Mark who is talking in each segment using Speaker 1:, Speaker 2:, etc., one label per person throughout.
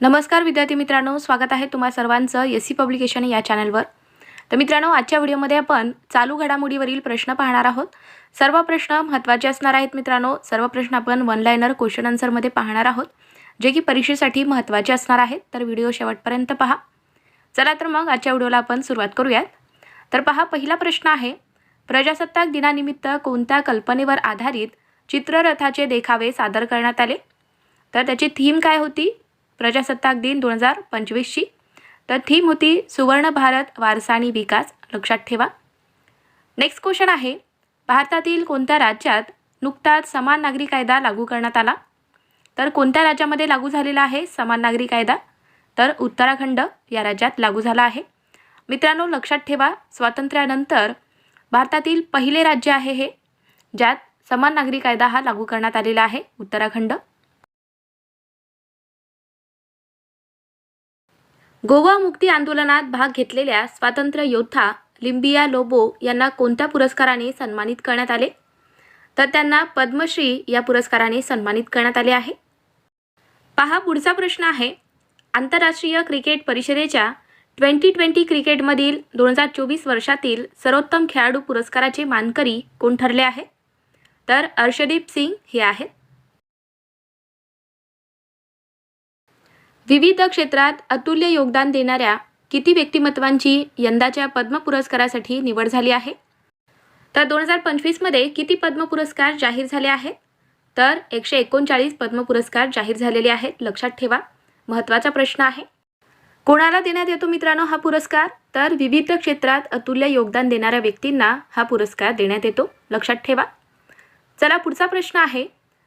Speaker 1: नमस्कार विद्यार्थी मित्रांनो स्वागत आहे तुम्हा सर्वांचं एस सी पब्लिकेशन या चॅनलवर. तर मित्रांनो आजच्या व्हिडिओमध्ये आपण चालू घडामोडीवरील प्रश्न पाहणार आहोत. सर्व प्रश्न महत्त्वाचे असणार आहेत मित्रांनो. सर्व प्रश्न आपण वन लायनर क्वेश्चन आन्सरमध्ये पाहणार आहोत जे की परीक्षेसाठी महत्त्वाचे असणार आहेत. तर व्हिडिओ शेवटपर्यंत पहा. चला तर मग आजच्या व्हिडिओला आपण सुरुवात करूयात. तर पहा पहिला प्रश्न आहे प्रजासत्ताक दिनानिमित्त कोणत्या कल्पनेवर आधारित चित्ररथाचे देखावे सादर करण्यात आले? तर त्याची थीम काय होती? प्रजासत्ताक दिन दोन हजार पंचवीसची. तर थीम होती सुवर्ण भारत वारसा आणि विकास. लक्षात ठेवा. नेक्स्ट क्वेश्चन आहे भारतातील कोणत्या राज्यात नुकताच समान नागरी कायदा लागू करण्यात आला? तर कोणत्या राज्यामध्ये लागू झालेला आहे समान नागरी कायदा? तर उत्तराखंड या राज्यात लागू झाला आहे. मित्रांनो लक्षात ठेवा स्वातंत्र्यानंतर भारतातील पहिले राज्य आहे हे ज्यात समान नागरी कायदा हा लागू करण्यात आलेला आहे उत्तराखंड. गोवा मुक्ती आंदोलनात भाग घेतलेल्या स्वातंत्र्य योद्धा लिंबिया लोबो यांना कोणत्या पुरस्काराने सन्मानित करण्यात आले? तर त्यांना पद्मश्री या पुरस्काराने सन्मानित करण्यात आले आहे. पहा पुढचा प्रश्न आहे. आंतरराष्ट्रीय क्रिकेट परिषदेच्या ट्वेंटी ट्वेंटी क्रिकेटमधील दोन हजार चोवीस वर्षातील सर्वोत्तम खेळाडू पुरस्काराचे मानकरी कोण ठरले आहे? तर अर्षदीप सिंग हे आहेत. विविध क्षेत्रात अतुल्य योगदान देणाऱ्या किती व्यक्तिमत्वांची यंदाच्या पद्म पुरस्कारासाठी निवड झाली आहे? तर दोन हजार पंचवीसमध्ये किती पद्म पुरस्कार जाहीर झाले आहेत? तर एकशे एकोणचाळीस पद्म पुरस्कार जाहीर झालेले आहेत लक्षात ठेवा. महत्त्वाचा प्रश्न आहे. कोणाला देण्यात येतो मित्रांनो हा पुरस्कार? तर विविध क्षेत्रात अतुल्य योगदान देणाऱ्या व्यक्तींना हा पुरस्कार देण्यात येतो लक्षात ठेवा. चला पुढचा प्रश्न आहे.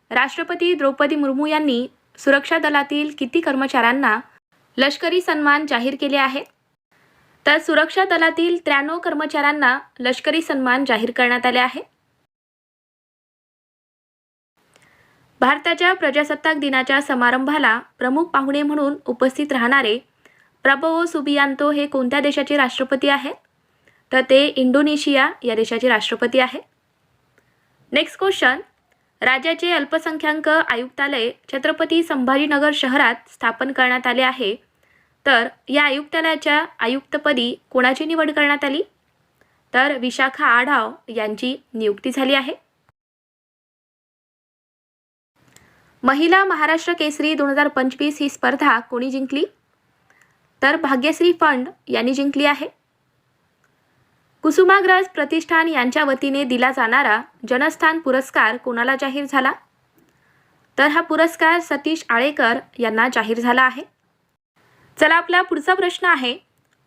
Speaker 1: राष्ट्रपती द्रौपदी मुर्मू यांनी सुरक्षा दलातील किती कर्मचाऱ्यांना लष्करी सन्मान जाहीर केले आहेत तर सुरक्षा दलातील त्र्याण्णव कर्मचाऱ्यांना लष्करी सन्मान जाहीर करण्यात आले आहे. भारताच्या प्रजासत्ताक दिनाच्या समारंभाला प्रमुख पाहुणे म्हणून उपस्थित राहणारे प्रबो सुबियांतो हे कोणत्या देशाचे राष्ट्रपती आहेत? तर ते इंडोनेशिया या देशाचे राष्ट्रपती आहेत. नेक्स्ट क्वेश्चन राज्याचे अल्पसंख्याक आयुक्तालय छत्रपती संभाजीनगर शहरात स्थापन करण्यात आले आहे. तर या आयुक्तालयाच्या आयुक्तपदी कोणाची निवड करण्यात आली? तर विशाखा आढाव यांची नियुक्ती झाली आहे. महिला महाराष्ट्र केसरी दोन हजार पंचवीस ही स्पर्धा कोणी जिंकली? तर भाग्यश्री फंड यांनी जिंकली आहे. कुसुमाग्रज प्रतिष्ठान यांच्या वतीने दिला जाणारा जनस्थान पुरस्कार कोणाला जाहीर झाला? तर हा पुरस्कार सतीश आळेकर यांना जाहीर झाला आहे. चला आपला पुढचा प्रश्न आहे.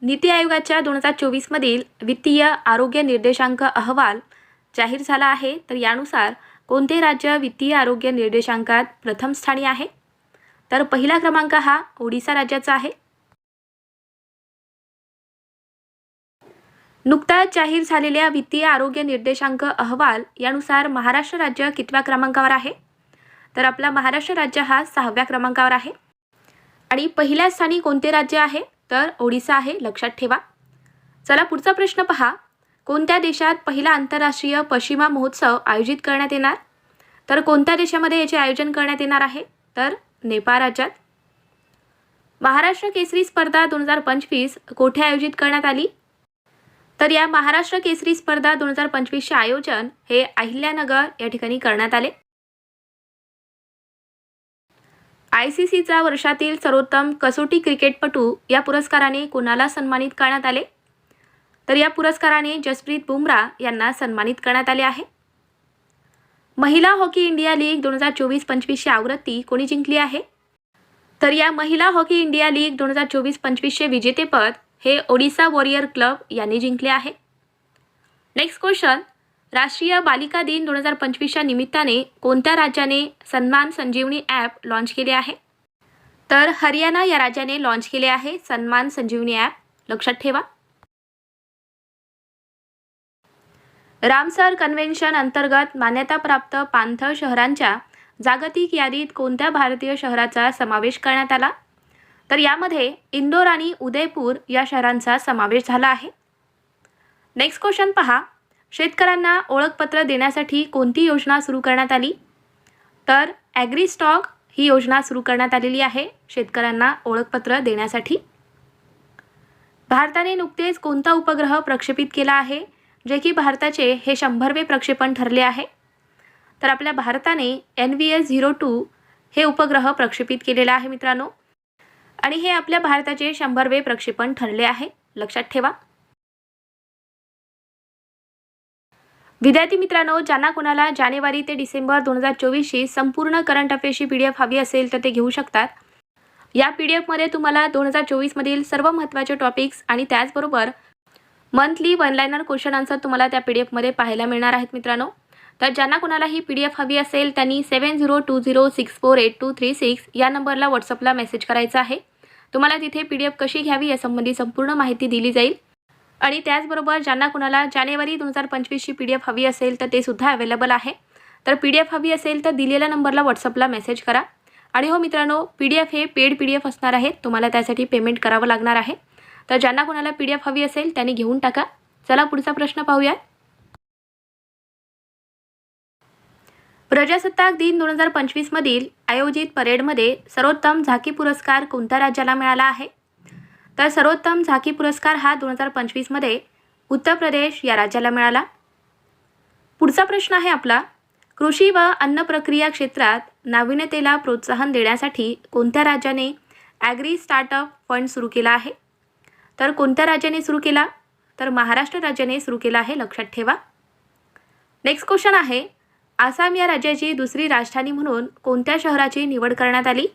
Speaker 1: नीती आयोगाच्या दोन हजार चोवीसमधील वित्तीय आरोग्य निर्देशांक अहवाल जाहीर झाला आहे. तर यानुसार कोणते राज्य वित्तीय आरोग्य निर्देशांकात प्रथम स्थानी आहे? तर पहिला क्रमांक हा ओडिसा राज्याचा आहे. नुकताच जाहीर झालेल्या वित्तीय आरोग्य निर्देशांक अहवाल यानुसार महाराष्ट्र राज्य कितव्या क्रमांकावर आहे? तर आपला महाराष्ट्र राज्य हा सहाव्या क्रमांकावर आहे. आणि पहिल्या स्थानी कोणते राज्य आहे? तर ओडिसा आहे लक्षात ठेवा. चला पुढचा प्रश्न पहा. कोणत्या देशात पहिला आंतरराष्ट्रीय पश्चिमा महोत्सव आयोजित करण्यात येणार? तर कोणत्या देशामध्ये याचे आयोजन करण्यात येणार आहे? तर नेपाळ राज्यात. महाराष्ट्र केसरी स्पर्धा दोन हजार पंचवीस कोठे आयोजित करण्यात आली? तर या महाराष्ट्र केसरी स्पर्धा दोन हजार पंचवीसचे आयोजन हे अहिल्यानगर या ठिकाणी करण्यात आले. आय सी सीचा वर्षातील सर्वोत्तम कसोटी क्रिकेटपटू या पुरस्काराने कोणाला सन्मानित करण्यात आले? तर या पुरस्काराने जसप्रीत बुमराह यांना सन्मानित करण्यात आले आहे. महिला हॉकी इंडिया लीग दोन हजार चोवीस पंचवीसची आवृत्ती कोणी जिंकली आहे? तर या महिला हॉकी इंडिया लीग दोन हजार चोवीस पंचवीसचे विजेतेपद हे ओडिसा वॉरियर क्लब यांनी जिंकले आहे. नेक्स्ट क्वेश्चन राष्ट्रीय बालिका दिन दोन हजार पंचवीसच्या निमित्ताने कोणत्या राज्याने सन्मान संजीवनी ॲप लॉन्च केले आहे? तर हरियाणा या राज्याने लॉन्च केले आहे सन्मान संजीवनी ॲप लक्षात ठेवा. रामसर कन्व्हेन्शन अंतर्गत मान्यताप्राप्त पाणथळ शहरांच्या जागतिक यादीत कोणत्या भारतीय शहराचा समावेश करण्यात आला? तर यामध्ये इंदोर आणि उदयपूर या शहरांचा समावेश झाला आहे. नेक्स्ट क्वेश्चन पहा. शेतकऱ्यांना ओळखपत्र देण्यासाठी कोणती योजना सुरू करण्यात आली? तर ॲग्री स्टॉक ही योजना सुरू करण्यात आलेली आहे शेतकऱ्यांना ओळखपत्र देण्यासाठी. भारताने नुकतेच कोणता उपग्रह प्रक्षेपित केला आहे जे की भारताचे हे शंभरवे प्रक्षेपण ठरले आहे? तर आपल्या भारताने N V S zero two हे उपग्रह प्रक्षेपित केलेला आहे मित्रांनो. आणि हे आपल्या भारताचे शंभरवे प्रक्षेपण ठरले आहे. लक्षात ठेवा. विद्यार्थी मित्रांनो ज्यांना कोणाला जानेवारी ते डिसेंबर दोन हजार चोवीसची संपूर्ण करंट अफेअर्सची पी डी एफ हवी असेल तर ते घेऊ शकतात. या पी डी एफमध्ये तुम्हाला दोन हजार चोवीसमधील सर्व महत्त्वाचे टॉपिक्स आणि त्याचबरोबर मंथली वनलायनर क्वेश्चन आन्सर तुम्हाला त्या पी डी एफमध्ये पाहायला मिळणार आहेत मित्रांनो. तर ज्यांना कुणाला ही पी डी एफ हवी असेल त्यांनी seven zero two zero six four eight two three six या नंबरला व्हॉट्सअपला मेसेज करायचा आहे. तुम्हाला तिथे पी डी एफ कशी घ्यावी यासंबंधी संपूर्ण माहिती दिली जाईल. आणि त्याचबरोबर ज्यांना कुणाला जानेवारी दोन हजार पंचवीसची पी डी एफ हवी असेल तर ते सुद्धा अवेलेबल आहे. तर पी डी एफ हवी असेल तर दिलेल्या नंबरला व्हॉट्सअपला मेसेज करा. आणि हो मित्रांनो पी डी एफ हे पेड पी डी एफ असणार आहे. तुम्हाला त्यासाठी पेमेंट करावं लागणार आहे. तर ज्यांना कोणाला पी डी एफ हवी असेल त्यांनी घेऊन टाका. चला पुढचा प्रश्न पाहूयात. प्रजासत्ताक दिन दोन हजार पंचवीसमधील आयोजित परेडमध्ये सर्वोत्तम झाकी पुरस्कार कोणत्या राज्याला मिळाला आहे? तर सर्वोत्तम झाकी पुरस्कार हा दोन हजार पंचवीसमध्ये उत्तर प्रदेश या राज्याला मिळाला. पुढचा प्रश्न आहे आपला कृषी व अन्न प्रक्रिया क्षेत्रात नाविन्यतेला प्रोत्साहन देण्यासाठी कोणत्या राज्याने ॲग्री स्टार्टअप फंड सुरू केला आहे? तर कोणत्या राज्याने सुरू केला? तर महाराष्ट्र राज्याने सुरू केला आहे लक्षात ठेवा. नेक्स्ट क्वेश्चन आहे आसाम या राज्याची दुसरी राजधानी म्हणून कोणत्या शहराची निवड करण्यात आली?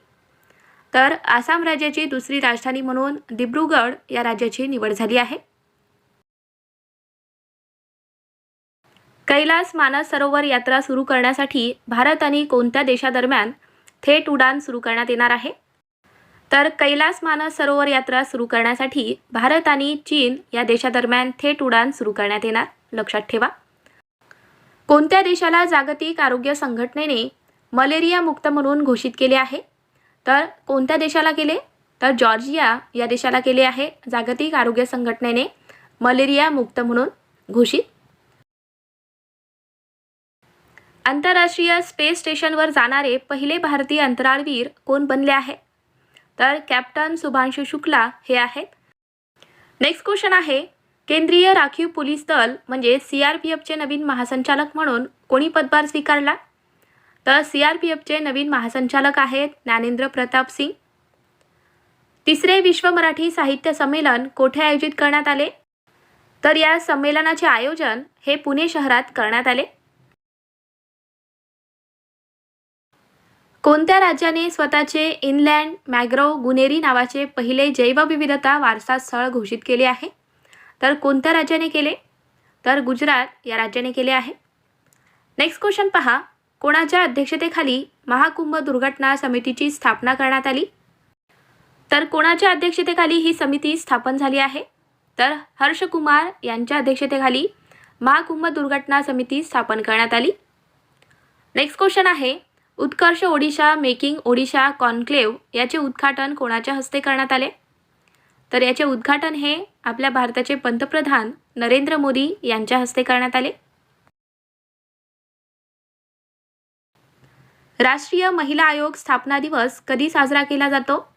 Speaker 1: तर आसाम राज्याची दुसरी राजधानी म्हणून दिब्रुगड या राज्याची निवड झाली आहे. कैलास मानस सरोवर यात्रा सुरू करण्यासाठी भारत आणि कोणत्या देशादरम्यान थेट उडान सुरू करण्यात येणार आहे? तर कैलास मानस सरोवर यात्रा सुरू करण्यासाठी भारत आणि चीन या देशादरम्यान थेट उडान सुरू करण्यात येणार. लक्षात ठेवा. कोणत्या देशाला जागतिक आरोग्य संघटनेने मलेरिया मुक्त म्हणून घोषित केले आहे? तर कोणत्या देशाला केले? तर जॉर्जिया या देशाला केले आहे जागतिक आरोग्य संघटनेने मलेरिया मुक्त म्हणून घोषित. आंतरराष्ट्रीय स्पेस स्टेशनवर जाणारे पहिले भारतीय अंतराळवीर कोण बनले आहे? तर कॅप्टन सुभांशु शुक्ला हे आहेत. नेक्स्ट क्वेश्चन आहे केंद्रीय राखीव पोलीस दल म्हणजे सी आर पी एफचे नवीन महासंचालक म्हणून कोणी पदभार स्वीकारला? तर सी आर पी एफचे नवीन महासंचालक आहेत ज्ञानेंद्र प्रताप सिंग. तिसरे विश्व मराठी साहित्य संमेलन कोठे आयोजित करण्यात आले? तर या संमेलनाचे आयोजन हे पुणे शहरात करण्यात आले. कोणत्या राज्याने स्वतःचे इनलँड मॅग्रोव गुनेरी नावाचे पहिले जैवविविधता वारसा स्थळ घोषित केले आहे? तर कोणत्या राज्याने केले? तर गुजरात या राज्याने केले आहे. नेक्स्ट क्वेश्चन पहा. कोणाच्या अध्यक्षतेखाली महाकुंभ दुर्घटना समितीची स्थापना करण्यात आली? तर कोणाच्या अध्यक्षतेखाली ही समिती स्थापन झाली आहे? तर हर्षकुमार यांच्या अध्यक्षतेखाली महाकुंभ दुर्घटना समिती स्थापन करण्यात आली. नेक्स्ट क्वेश्चन आहे. उत्कर्ष ओडिशा मेकिंग ओडिशा कॉन्क्लेव्ह याचे उद्घाटन कोणाच्या हस्ते करण्यात आले? तर याचे उद्घाटन हे आपल्या भारताचे पंतप्रधान नरेंद्र मोदी यांच्या हस्ते करण्यात आले. राष्ट्रीय महिला आयोग स्थापना दिवस कधी साजरा केला जातो?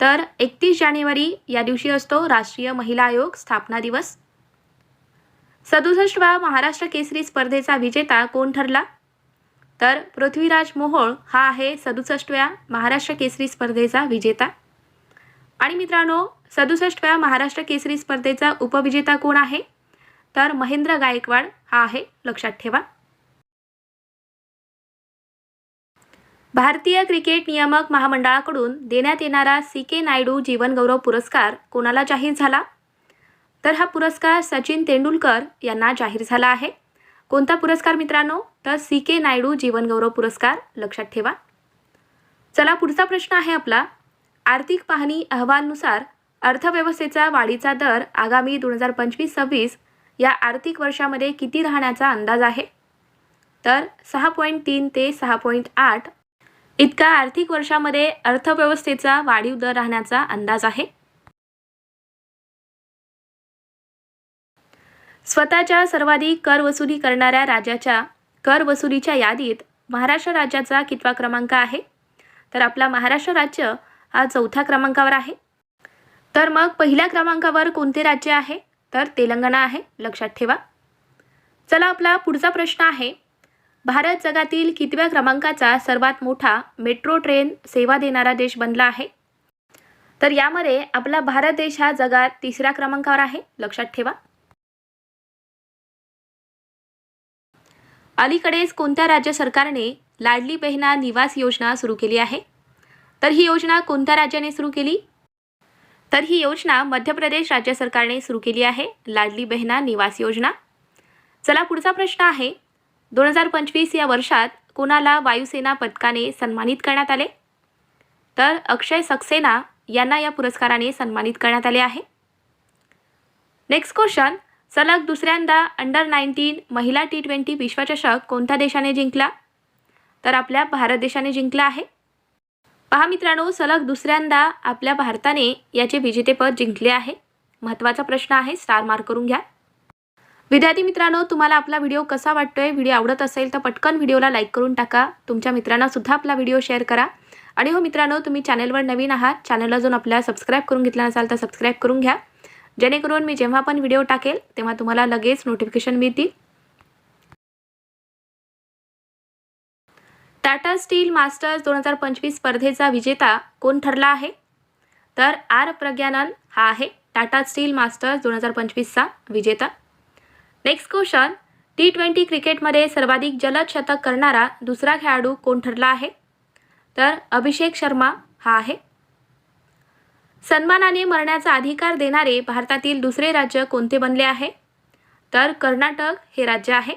Speaker 1: तर एकतीस जानेवारी या दिवशी असतो राष्ट्रीय महिला आयोग स्थापना दिवस. सदुसष्टवा महाराष्ट्र केसरी स्पर्धेचा विजेता कोण ठरला? तर पृथ्वीराज मोहोळ हा आहे सदुसष्टव्या महाराष्ट्र केसरी स्पर्धेचा विजेता. आणि मित्रांनो सदुसष्टव्या महाराष्ट्र केसरी स्पर्धेचा उपविजेता कोण आहे? तर महेंद्र गायकवाड हा आहे लक्षात ठेवा. भारतीय क्रिकेट नियामक महामंडळाकडून देण्यात येणारा सी के नायडू जीवनगौरव पुरस्कार कोणाला जाहीर झाला? तर हा पुरस्कार सचिन तेंडुलकर यांना जाहीर झाला आहे. कोणता पुरस्कार मित्रांनो? तर सी के नायडू जीवनगौरव पुरस्कार लक्षात ठेवा. चला पुढचा प्रश्न आहे आपला. आर्थिक पाहणी अहवालनुसार अर्थव्यवस्थेचा वाढीचा दर आगामी दोन हजार पंचवीस सव्वीस या आर्थिक वर्षामध्ये किती राहण्याचा अंदाज आहे? तर सहा पॉईंट तीन ते सहा पॉईंट आठ इतका आर्थिक वर्षामध्ये अर्थव्यवस्थेचा वाढीव दर राहण्याचा अंदाज आहे. स्वतःच्या सर्वाधिक कर वसुली करणाऱ्या राज्याच्या कर वसुलीच्या यादीत महाराष्ट्र राज्याचा कितवा क्रमांक आहे? तर आपला महाराष्ट्र राज्य हा चौथ्या क्रमांकावर आहे. तर मग पहिल्या क्रमांकावर कोणते राज्य आहे? तर तेलंगणा आहे लक्षात ठेवा. चला आपला पुढचा प्रश्न आहे. भारत जगातील कितव्या क्रमांकाचा सर्वात मोठा मेट्रो ट्रेन सेवा देणारा देश बनला आहे? तर यामध्ये आपला भारत देश हा जगात तिसऱ्या क्रमांकावर आहे लक्षात ठेवा. अलीकडेच कोणत्या राज्य सरकारने लाडली बहिणा निवास योजना सुरू केली आहे? तर ही योजना कोणत्या राज्याने सुरू केली? तर ही योजना मध्य प्रदेश राज्य सरकारने सुरू केली आहे. लाडली बहिणा निवास योजना. चला पुढचा प्रश्न आहे. दोन हजार पंचवीस या वर्षात कोणाला वायुसेना पदकाने सन्मानित करण्यात आले? तर अक्षय सक्सेना यांना या पुरस्काराने सन्मानित करण्यात आले आहे. Next question. सलग दुसऱ्यांदा अंडर नाईन्टीन महिला टी ट्वेंटी विश्वचषक कोणत्या देशाने जिंकला? तर आपल्या भारत देशाने जिंकला आहे. पहा मित्रांनो सलग दुसऱ्यांदा आपल्या भारताने याचे विजेतेपद जिंकले आहे. महत्त्वाचा प्रश्न आहे स्टार मार्क करून घ्या. विद्यार्थी मित्रांनो तुम्हाला आपला व्हिडिओ कसा वाटतोय व्हिडिओ आवडत असेल तर पटकन व्हिडिओला लाईक करून टाका. तुमच्या मित्रांना सुद्धा आपला व्हिडिओ शेअर करा. आणि हो मित्रांनो तुम्ही चॅनलवर नवीन आहात चॅनलला जाऊन आपल्याला सबस्क्राईब करून घेतला नसाल तर सबस्क्राईब करून घ्या. जेणेकरून मी जेव्हा पण व्हिडिओ टाकेल तेव्हा तुम्हाला लगेच नोटिफिकेशन मिळतील. टाटा स्टील मास्टर्स दोन हजार पंचवीस स्पर्धेचा विजेता कोण ठरला आहे? तर आर प्रज्ञानन हा आहे टाटा स्टील मास्टर्स दोन हजार पंचवीसचा विजेता. नेक्स्ट क्वेश्चन टी ट्वेंटी क्रिकेटमध्ये सर्वाधिक जलद शतक करणारा दुसरा खेळाडू कोण ठरला आहे? तर अभिषेक शर्मा हा आहे. सन्मानाने मरण्याचा अधिकार देणारे भारतातील दुसरे राज्य कोणते बनले आहे? तर कर्नाटक हे राज्य आहे.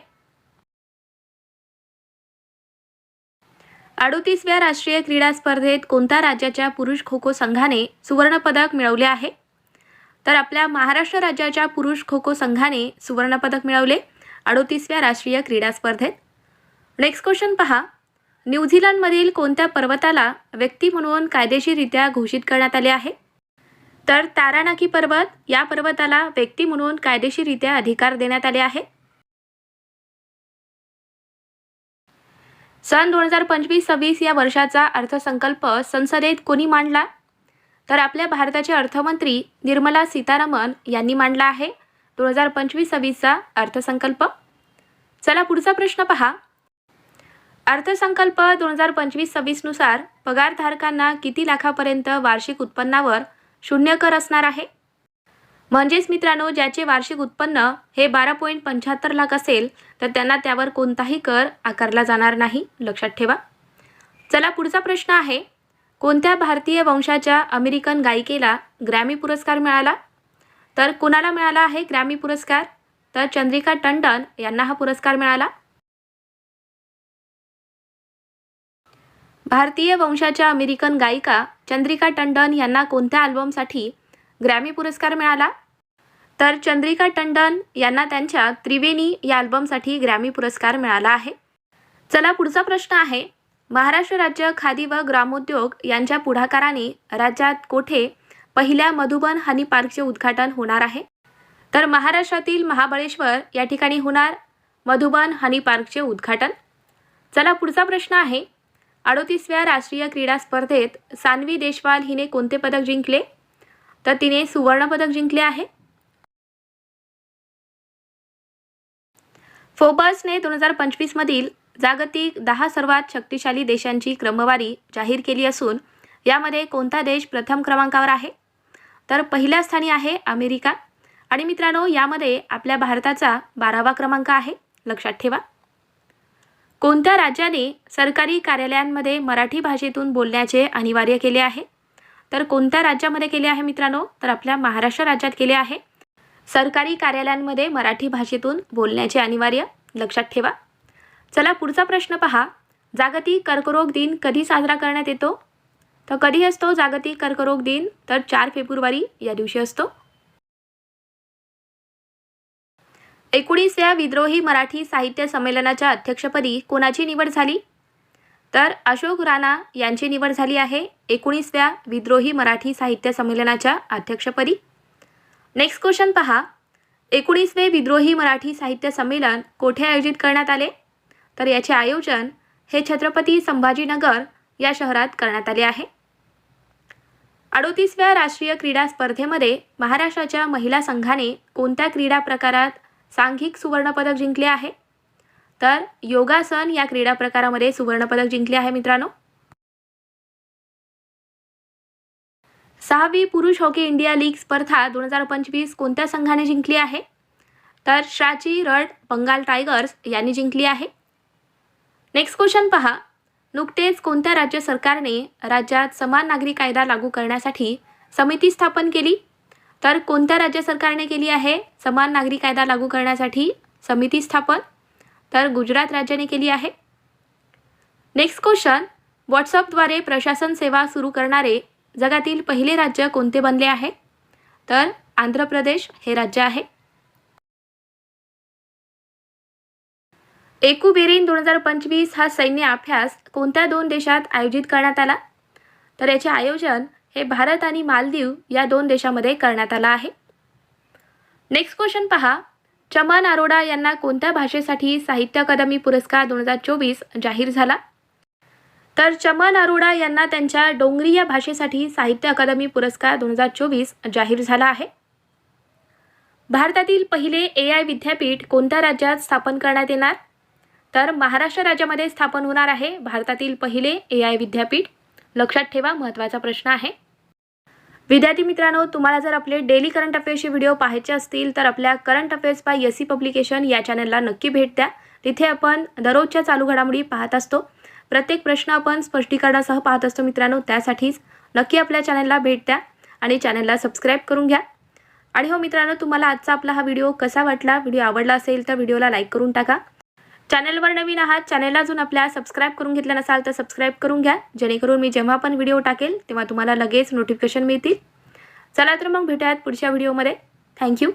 Speaker 1: अडोतीसव्या राष्ट्रीय क्रीडा स्पर्धेत कोणत्या राज्याच्या पुरुष खो खो संघाने सुवर्णपदक मिळवले आहे? तर आपल्या महाराष्ट्र राज्याच्या पुरुष खो खो संघाने सुवर्णपदक मिळवले अडोतीसव्या राष्ट्रीय क्रीडा स्पर्धेत. नेक्स्ट क्वेश्चन पहा. न्यूझीलंडमधील कोणत्या पर्वताला व्यक्ती म्हणून कायदेशीररित्या घोषित करण्यात आले आहे? तर तारानाकी पर्वत या पर्वताला व्यक्ती म्हणून कायदेशीररित्या अधिकार देण्यात आले आहे. सन दोन हजार पंचवीस सव्वीस या वर्षाचा अर्थसंकल्प संसदेत कोणी मांडला? तर आपल्या भारताचे अर्थमंत्री निर्मला सीतारामन यांनी मांडला आहे दोन हजार पंचवीस सव्वीसचा अर्थसंकल्प. चला पुढचा प्रश्न पहा. अर्थसंकल्प दोन हजार पंचवीस सव्वीसनुसार पगारधारकांना किती लाखापर्यंत वार्षिक उत्पन्नावर शून्य कर असणार आहे? म्हणजेच मित्रांनो ज्याचे वार्षिक उत्पन्न हे बारा पॉईंट पंच्याहत्तर लाख असेल तर त्यांना त्यावर कोणताही कर आकारला जाणार नाही. लक्षात ठेवा. चला पुढचा प्रश्न आहे. कोणत्या भारतीय वंशाच्या अमेरिकन गायिकेला ग्रॅमी पुरस्कार मिळाला? तर कोणाला मिळाला आहे ग्रॅमी पुरस्कार? तर चंद्रिका टंडन यांना हा पुरस्कार मिळाला. भारतीय वंशाच्या अमेरिकन गायिका चंद्रिका टंडन यांना कोणत्या अल्बमसाठी ग्रॅमी पुरस्कार मिळाला? तर चंद्रिका टंडन यांना त्यांच्या त्रिवेणी या अल्बमसाठी ग्रॅमी पुरस्कार मिळाला आहे. चला पुढचा प्रश्न आहे. महाराष्ट्र राज्य खादी व ग्रामोद्योग यांच्या पुढाकाराने राज्यात कोठे पहिल्या मधुबन हनी पार्कचे उद्घाटन होणार आहे? तर महाराष्ट्रातील महाबळेश्वर या ठिकाणी होणार मधुबन हनी पार्कचे उद्घाटन. चला पुढचा प्रश्न आहे. अडोतीसव्या राष्ट्रीय क्रीडा स्पर्धेत सान्वी देशवाल हिने कोणते पदक जिंकले? तर तिने सुवर्णपदक जिंकले आहे. फोबर्सने दोन हजार पंचवीसमधील जागतिक दहा सर्वात शक्तिशाली देशांची क्रमवारी जाहीर केली असून यामध्ये कोणता देश प्रथम क्रमांकावर आहे? तर पहिल्या स्थानी आहे अमेरिका. आणि मित्रांनो यामध्ये आपल्या भारताचा बारावा क्रमांक आहे. लक्षात ठेवा. कोणत्या राज्याने सरकारी कार्यालयांमध्ये मराठी भाषेतून बोलण्याचे अनिवार्य केले आहे? तर कोणत्या राज्यामध्ये केले आहे मित्रांनो? तर आपल्या महाराष्ट्र राज्यात केले आहे. सरकारी कार्यालयांमध्ये मराठी भाषेतून बोलण्याचे अनिवार्य? लक्षात ठेवा. चला पुढचा प्रश्न पहा. जागतिक कर्करोग दिन कधी साजरा करण्यात येतो? तर कधी असतो जागतिक कर्करोग दिन? तर चार फेब्रुवारी या दिवशी असतो. एकोणीसव्या विद्रोही मराठी साहित्य संमेलनाच्या अध्यक्षपदी कोणाची निवड झाली? तर अशोक राणा यांची निवड झाली आहे एकोणीसव्या विद्रोही मराठी साहित्य संमेलनाच्या अध्यक्षपदी. नेक्स्ट क्वेश्चन पहा. एकोणीसवे विद्रोही मराठी साहित्य संमेलन कोठे आयोजित करण्यात आले? तर याचे आयोजन हे छत्रपती संभाजीनगर या शहरात करण्यात आले आहे. अडोतीसव्या राष्ट्रीय क्रीडा स्पर्धेमध्ये महाराष्ट्राच्या महिला संघाने कोणत्या क्रीडा प्रकारात सांघिक सुवर्णपदक जिंकले आहे? तर योगासन या क्रीडा प्रकारामध्ये सुवर्णपदक जिंकले आहे मित्रांनो. सहावी पुरुष हॉकी इंडिया लीग स्पर्धा दोन हजार पंचवीस कोणत्या संघाने जिंकली आहे? तर श्राची रड बंगाल टायगर्स यांनी जिंकली आहे. नेक्स्ट क्वेश्चन पहा. नुकतेच कोणत्या राज्य सरकारने राज्यात समान नागरी कायदा लागू करण्यासाठी समिती स्थापन केली? तर कोणत्या राज्य सरकारने केली आहे? समान नागरी कायदा लागू करण्यासाठी समिती स्थापन? तर गुजरात राज्याने केली आहे. Next question. व्हॉट्सअपद्वारे प्रशासन सेवा सुरू करणारे जगातील पहिले राज्य कोणते बनले आहे? तर आंध्र प्रदेश हे राज्य आहे. एकुबेरीन दोन हजार पंचवीस हा सैन्य अभ्यास कोणत्या दोन देशात आयोजित करण्यात आला? तर याचे आयोजन हे भारत आणि मालदीव या दोन देशामध्ये करण्यात आला आहे. नेक्स्ट क्वेश्चन पहा. चमन अरोडा यांना कोणत्या भाषेसाठी साहित्य अकादमी पुरस्कार दोन हजार चोवीस जाहीर झाला? तर चमन अरोडा यांना त्यांच्या डोंगरी या भाषेसाठी साहित्य अकादमी पुरस्कार दोन हजार चोवीस जाहीर झाला आहे. भारतातील पहिले ए आय विद्यापीठ कोणत्या राज्यात स्थापन करण्यात येणार? तर महाराष्ट्र राज्यामध्ये स्थापन होणार आहे भारतातील पहिले ए आय विद्यापीठ. लक्षात ठेवा महत्त्वाचा प्रश्न आहे. विद्यार्थी मित्रांनो तुम्हाला जर आपले डेली करंट अफेअर्सचे व्हिडिओ पाहायचे असतील तर आपल्या current affairs by S C publication या चॅनलला नक्की भेट द्या. तिथे आपण दररोजच्या चालू घडामोडी पाहत असतो. प्रत्येक प्रश्न आपण स्पष्टीकरणासह पाहत असतो मित्रांनो. त्यासाठीच नक्की आपल्या चॅनलला भेट द्या आणि चॅनलला सबस्क्राईब करून घ्या. आणि हो मित्रांनो तुम्हाला आजचा आपला हा व्हिडिओ कसा वाटला? व्हिडिओ आवडला असेल तर व्हिडिओला लाईक करून टाका. चॅनलवर नवीन आहात चॅनलला अजून आपल्या सबस्क्राईब करून घेतलं नसाल तर सबस्क्राईब करून घ्या. जेणेकरून मी जेव्हा पण व्हिडिओ टाकेल तेव्हा तुम्हाला लगेच नोटिफिकेशन मिळतील. चला तर मग भेटूयात पुढच्या व्हिडिओमध्ये थँक्यू